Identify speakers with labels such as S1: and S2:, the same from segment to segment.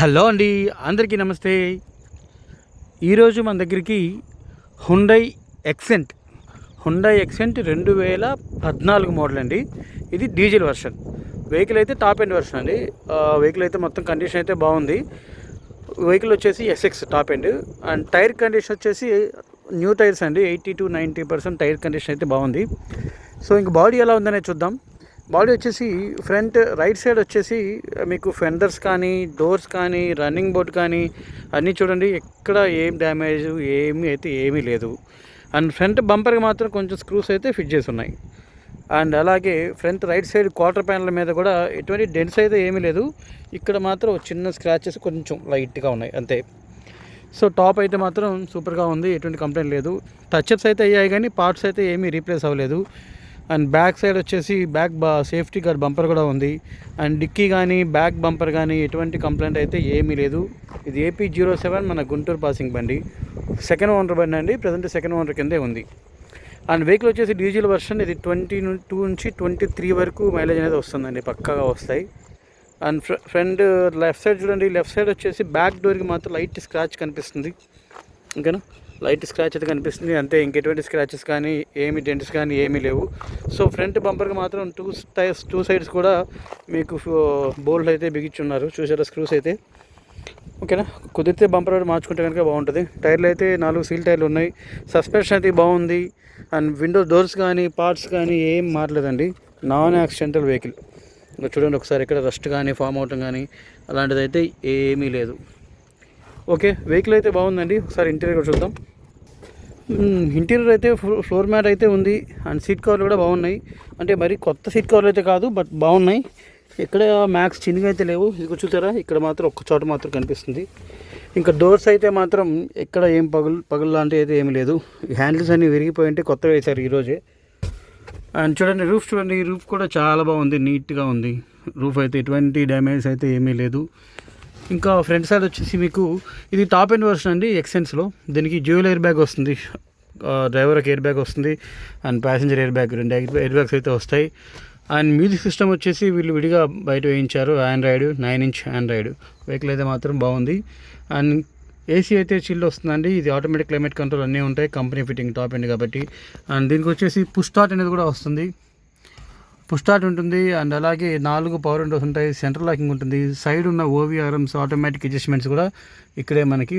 S1: Hello అండి అందరికీ నమస్తే. ఈరోజు మన దగ్గరికి హుండై ఎక్సెంట్ హుండై ఎక్సెంట్ రెండు వేల పద్నాలుగు మోడల్ అండి. ఇది డీజిల్ వెర్షన్ వెహికల్ అయితే టాప్ ఎండ్ వెర్షన్ అండి. వెహికల్ అయితే మొత్తం కండిషన్ అయితే బాగుంది. వెహికల్ వచ్చేసి SX top end and tyre condition వచ్చేసి న్యూ టైర్స్ అండి. Eighty to ninety percent tyre condition అయితే బాగుంది. సో ఇంక బాడీ ఎలా ఉందనే చూద్దాం. బాడీ వచ్చేసి ఫ్రంట్ రైట్ సైడ్ వచ్చేసి మీకు ఫెండర్స్ కానీ డోర్స్ కానీ రన్నింగ్ బోర్డ్ కానీ అన్నీ చూడండి ఎక్కడ ఏం డ్యామేజ్ ఏమీ అయితే ఏమీ లేదు. అండ్ ఫ్రంట్ బంపర్కి మాత్రం కొంచెం స్క్రూస్ అయితే ఫిట్ చేసి ఉన్నాయి. అండ్ అలాగే front right side quarter panel మీద కూడా ఎటువంటి డెన్స్ అయితే ఏమీ లేదు. ఇక్కడ మాత్రం చిన్న స్క్రాచెస్ కొంచెం లైట్గా ఉన్నాయి అంతే. సో టాప్ అయితే మాత్రం సూపర్గా ఉంది ఎటువంటి కంప్లైంట్ లేదు. టచ్అప్స్ అయితే అయ్యాయి కానీ పార్ట్స్ అయితే ఏమీ రీప్లేస్ అవ్వలేదు. అండ్ బ్యాక్ సైడ్ వచ్చేసి బ్యాక్ బా సేఫ్టీ గార్డ్ బంపర్ కూడా ఉంది. అండ్ డిక్కీ కానీ బ్యాక్ బంపర్ కానీ ఎటువంటి కంప్లైంట్ అయితే ఏమీ లేదు. ఇది ఏపీ జీరో సెవెన్ మన గుంటూరు పాసింగ్ బండి. సెకండ్ ఓనర్ బండి అండి. ప్రజెంట్ సెకండ్ ఓనర్ కిందే ఉంది. అండ్ వెహికల్ వచ్చేసి డీజిల్ వర్షన్ ఇది ట్వంటీ టూ నుంచి ట్వంటీ త్రీ వరకు మైలేజ్ అనేది వస్తుందండి. పక్కాగా వస్తాయి. అండ్ ఫ్ర ఫ్రంట్ లెఫ్ట్ సైడ్ చూడండి. లెఫ్ట్ సైడ్ వచ్చేసి బ్యాక్ డోర్కి మాత్రం లైట్ స్క్రాచ్ కనిపిస్తుంది. ఓకేనా? లైట్ స్క్రాచ్ అయితే కనిపిస్తుంది. అంతే ఇంకెటువంటి స్క్రాచెస్ కానీ ఏమి డెంట్స్ కానీ ఏమీ లేవు. సో ఫ్రంట్ బంపర్కి మాత్రం టూ టైర్స్ టూ సైడ్స్ కూడా మీకు బోల్డ్ అయితే బిగించున్నారు చూసారా స్క్రూస్ అయితే? ఓకేనా? కుదిరితే బంపర్ మార్చుకుంటే కనుక బాగుంటుంది. టైర్లు అయితే నాలుగు సీల్ టైర్లు ఉన్నాయి. సస్పెన్షన్ అయితే బాగుంది. అండ్ విండో డోర్స్ కానీ పార్ట్స్ కానీ ఏం మారలేదండి. Non accidental vehicle. ఇంకా చూడండి ఒకసారి ఇక్కడ రస్ట్ కానీ ఫామ్ అవటం కానీ అలాంటిది అయితే ఏమీ లేదు. ఓకే వెహికల్ అయితే బాగుందండి. ఒకసారి ఇంటీరియర్ కూడా చూద్దాం. ఇంటీరియర్ అయితే ఫ్లోర్ మ్యాట్ అయితే ఉంది అండ్ సీట్ కవర్లు కూడా బాగున్నాయి. అంటే మరి కొత్త సీట్ కవర్లు అయితే కాదు బట్ బాగున్నాయి. ఇక్కడ మ్యాక్స్ చిన్నగా అయితే లేవు. ఇది చూసారా ఇక్కడ మాత్రం ఒక్క చోట మాత్రం కనిపిస్తుంది. ఇంకా డోర్స్ అయితే మాత్రం ఎక్కడ ఏం పగులు పగులు లాంటివి అయితే ఏమి లేదు. హ్యాండిల్స్ అన్నీ విరిగిపోయి ఉంటే కొత్తగా వేశారు ఈరోజే అండ్ చూడండి రూఫ్ చూడండి. ఈ రూఫ్ కూడా చాలా బాగుంది నీట్గా ఉంది. రూఫ్ అయితే ఎటువంటి డ్యామేజ్ అయితే ఏమీ లేదు. ఇంకా ఫ్రంట్ సైడ్ వచ్చేసి మీకు ఇది టాప్ ఎండ్ వర్షన్ అండి ఎక్సెన్స్లో దీనికి జ్యువెల్ ఎయిర్ బ్యాగ్ వస్తుంది డ్రైవర్కి ఎయిర్ బ్యాగ్ వస్తుంది. అండ్ ప్యాసింజర్ ఎయిర్ బ్యాగ్ రెండు ఎయిర్ బ్యాగ్స్ అయితే వస్తాయి. అండ్ మ్యూజిక్ సిస్టమ్ వచ్చేసి వీళ్ళు విడిగా బయట వేయించారు. Android nine inch Android vehicle అయితే మాత్రం బాగుంది. అండ్ ఏసీ అయితే చిల్ వస్తుందండి. ఇది ఆటోమేటిక్ క్లైమేట్ కంట్రోల్ అన్నీ ఉంటాయి. కంపెనీ ఫిట్టింగ్ టాప్ ఎండ్ కాబట్టి. అండ్ దీనికి వచ్చేసి పుష్ స్టార్ట్ అనేది కూడా వస్తుంది. పుష్టాట్ ఉంటుంది అండ్ అలాగే నాలుగు పవర్ విండోస్ ఉంటాయి సెంట్రల్ లాకింగ్ ఉంటుంది. సైడ్ ఉన్న ఓవీఆర్ఎమ్స్ ఆటోమేటిక్ అడ్జస్ట్మెంట్స్ కూడా ఇక్కడే మనకి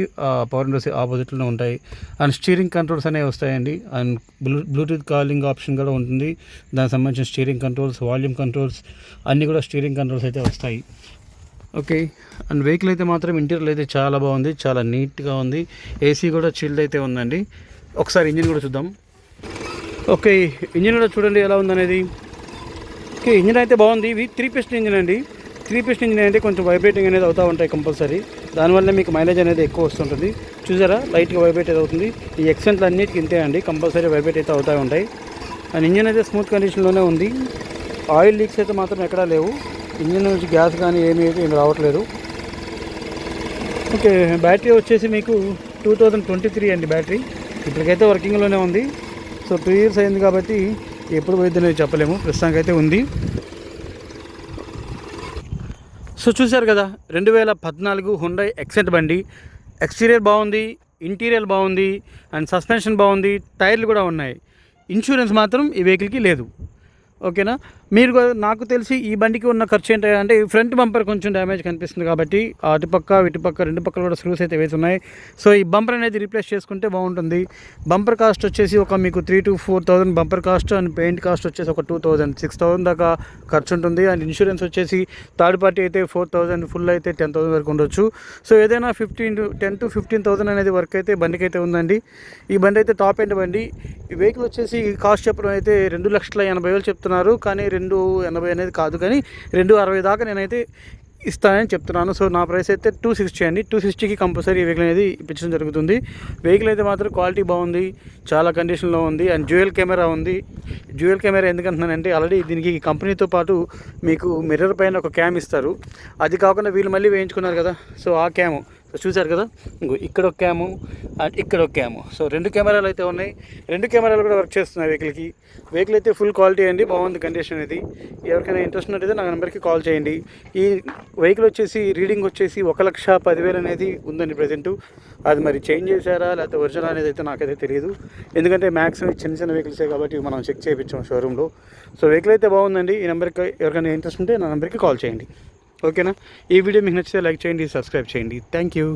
S1: పవర్ విండోస్ ఆపోజిట్లో ఉంటాయి. అండ్ స్టీరింగ్ కంట్రోల్స్ అనేవి వస్తాయండి. And blue Bluetooth calling option కూడా ఉంటుంది. దానికి సంబంధించిన స్టీరింగ్ కంట్రోల్స్ వాల్యూమ్ కంట్రోల్స్ అన్నీ కూడా స్టీరింగ్ కంట్రోల్స్ అయితే వస్తాయి. ఓకే అండ్ వెహికల్ అయితే మాత్రం ఇంటీరియర్ అయితే చాలా బాగుంది చాలా నీట్గా ఉంది. ఏసీ కూడా చిల్డ్ అయితే ఉందండి. ఒకసారి ఇంజిన్ కూడా చూద్దాం. ఓకే ఇంజిన్ కూడా చూడండి ఎలా ఉందనేది. ఓకే ఇంజిన్ అయితే బాగుంది. ఇది త్రీ పిస్ట్ ఇంజిన్ అండి. త్రీ పిస్ట్ ఇంజిన్ అంటే కొంచెం వైబ్రేటింగ్ అనేది అవుతూ ఉంటాయి కంపల్సరీ దానివల్ల మీకు మైలేజ్ అనేది ఎక్కువ వస్తుంటుంది. చూసారా? లైట్గా వైబ్రేట్ అయితే అవుతుంది. ఈ ఎక్సెంట్లు అన్నిటికి ఇంతే అండి. కంపల్సరీ వైబ్రేట్ అయితే అవుతూ ఉంటాయి. అండ్ ఇంజిన్ అయితే స్మూత్ కండిషన్లోనే ఉంది. ఆయిల్ లీక్స్ అయితే మాత్రం ఎక్కడా లేవు. ఇంజిన్ నుంచి గ్యాస్ కానీ ఏమీ అయితే రావట్లేదు. ఓకే బ్యాటరీ వచ్చేసి మీకు టూ థౌజండ్ ట్వంటీ త్రీ అండి బ్యాటరీ. ఇప్పటికైతే వర్కింగ్లోనే ఉంది. సో టూ ఇయర్స్ అయింది కాబట్టి ఎప్పుడు పోయిద్దని చెప్పలేము. ప్రస్తుతానికి అయితే ఉంది. సో చూశారు కదా రెండు వేల పద్నాలుగు హుండై ఎక్సెంట్ బండి. ఎక్స్టీరియర్ బాగుంది ఇంటీరియర్ బాగుంది అండ్ సస్పెన్షన్ బాగుంది టైర్లు కూడా ఉన్నాయి. ఇన్సూరెన్స్ మాత్రం ఈ వెహికల్కి లేదు. ఓకేనా మీరు నాకు తెలిసి ఈ బండికి ఉన్న ఖర్చు ఏంటంటే ఈ ఫ్రంట్ బంపర్ కొంచెం డ్యామేజ్ కనిపిస్తుంది కాబట్టి అటుపక్క ఇటుపక్క రెండు పక్కల కూడా స్క్రూస్ అయితే వేసి ఉన్నాయి. సో ఈ బంపర్ అనేది రీప్లేస్ చేసుకుంటే బాగుంటుంది. బంపర్ కాస్ట్ వచ్చేసి ఒక మీకు three to four thousand bumper cost and paint cost వచ్చేసి ఒక టూ థౌసండ్ సిక్స్ థౌసండ్ దాకా ఖర్చు ఉంటుంది. అండ్ ఇన్సూరెన్స్ వచ్చేసి థర్డ్ పార్టీ అయితే ఫోర్ థౌసండ్ ఫుల్ అయితే టెన్ థౌసండ్ వరకు ఉండొచ్చు. సో ఏదైనా fifteen to ten to fifteen thousand అనేది వర్క్ అయితే బండికి అయితే ఉందండి. ఈ బండి అయితే టాప్ ఎండ్ బండి. ఈ వెహికల్ వచ్చేసి కాస్ట్ చెప్పడం అయితే రెండు లక్షల ఎనభై వేలు చెప్తున్నారు. కానీ రెండు ఎనభై అనేది కాదు కానీ రెండు అరవై దాకా నేనైతే ఇస్తానని చెప్తున్నాను. సో నా ప్రైస్ అయితే టూ సిక్స్టీ అండి. టూ సిక్స్టీకి కంపల్సరీ ఈ వెహికల్ అనేది ఇప్పించడం జరుగుతుంది. వెహికల్ అయితే మాత్రం క్వాలిటీ బాగుంది చాలా కండిషన్లో ఉంది అండ్ జ్యువెల్ కెమెరా ఉంది. జ్యువెల్ కెమెరా ఎందుకంటున్నానంటే ఆల్రెడీ దీనికి కంపెనీతో పాటు మీకు మిర్రర్ పైన ఒక క్యామ్ ఇస్తారు. అది కాకుండా వీళ్ళు మళ్ళీ వేయించుకున్నారు కదా. సో ఆ క్యామ్ చూశారు కదా? ఇంకో ఇక్కడ ఒక క్యాము అండ్ ఇక్కడ ఒక క్యాము సో రెండు కెమెరాలు అయితే ఉన్నాయి. రెండు కెమెరాలు కూడా వర్క్ చేస్తున్నాయి వెహికల్కి వెహికల్ అయితే ఫుల్ క్వాలిటీ అండి బాగుంది కండిషన్ ఇది. ఎవరికైనా ఇంట్రెస్ట్ ఉన్నట్టయితే నా నెంబర్కి కాల్ చేయండి. ఈ వెహికల్ వచ్చేసి రీడింగ్ వచ్చేసి ఒక లక్ష పదివేలు అనేది ఉందండి ప్రజెంట్ అది మరి చేంజ్ చేశారా? లేకపోతే ఒరిజినల్ అనేది అయితే నాకైతే తెలియదు. ఎందుకంటే మ్యాక్సిమం చిన్న చిన్న వెహికల్సే కాబట్టి మనం చెక్ చేయించాం షోరూంలో సో వెహికల్ అయితే బాగుందండి. ఈ నెంబర్కి ఎవరికైనా ఇంట్రెస్ట్ ఉంటే నా నెంబర్కి కాల్ చేయండి. ఓకేనా? ఈ వీడియో మీకు నచ్చితే లైక్ చేయండి సబ్స్క్రైబ్ చేయండి. Thank you